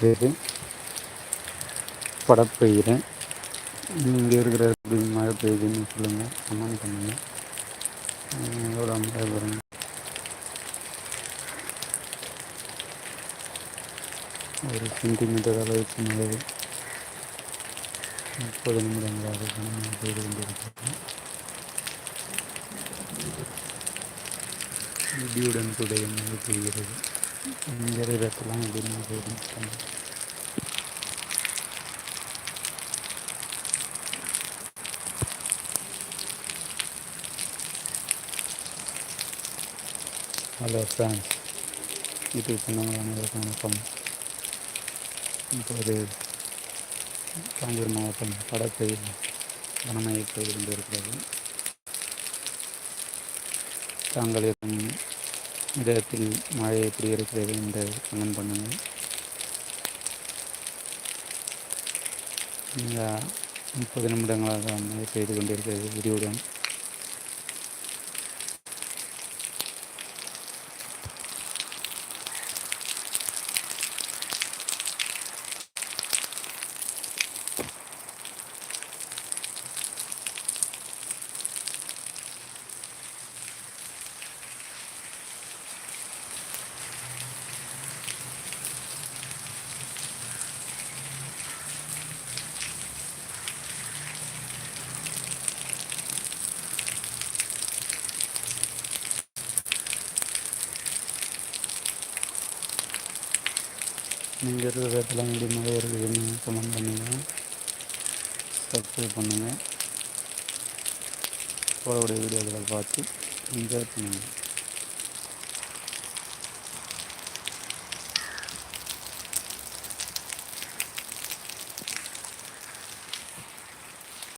பேர் படப்பெய்கிறேன் இங்கே இருக்கிற எப்படி மழை பெய்யுதுன்னு சொல்லுங்கள் கமெண்ட் பண்ணுங்கள் எவ்வளோ மழை வரும் ஒரு சென்டிமீட்டர் அளவுக்கு மழை முப்பது நிமிடங்களாக கனமழை பெய்து கொண்டிருக்கிறது. இடியுடன் கூட மழை பெய்கிறது இங்கே இடத்துலாம் அப்படின்னு மழை ஹலோ ஃப்ரெண்ட்ஸ் யூடியூப் சொன்னவங்க அனைவருக்கும் வணக்கம். இப்போது காஞ்சூர் மாவட்டம் படப்பெயில் கனமழை பெய்து கொண்டிருக்கிறது தாங்கள் இருக்கும் இடத்தில் மழை எப்படி இருக்கிறது என்று கமெண்ட் பண்ணுங்கள். இந்த முப்பது நிமிடங்களாக மழை பெய்து கொண்டிருக்கிறது. விரிவுடன் நீங்கள் இருக்கிற இடத்துல எப்படி மழை இருக்குதுன்னு கமெண்ட் பண்ணுங்கள் சப்ஸ்கிரைப் பண்ணுங்கள் போடக்கூடிய வீடியோக்களை பார்த்து என்ஜாய் பண்ணுங்கள்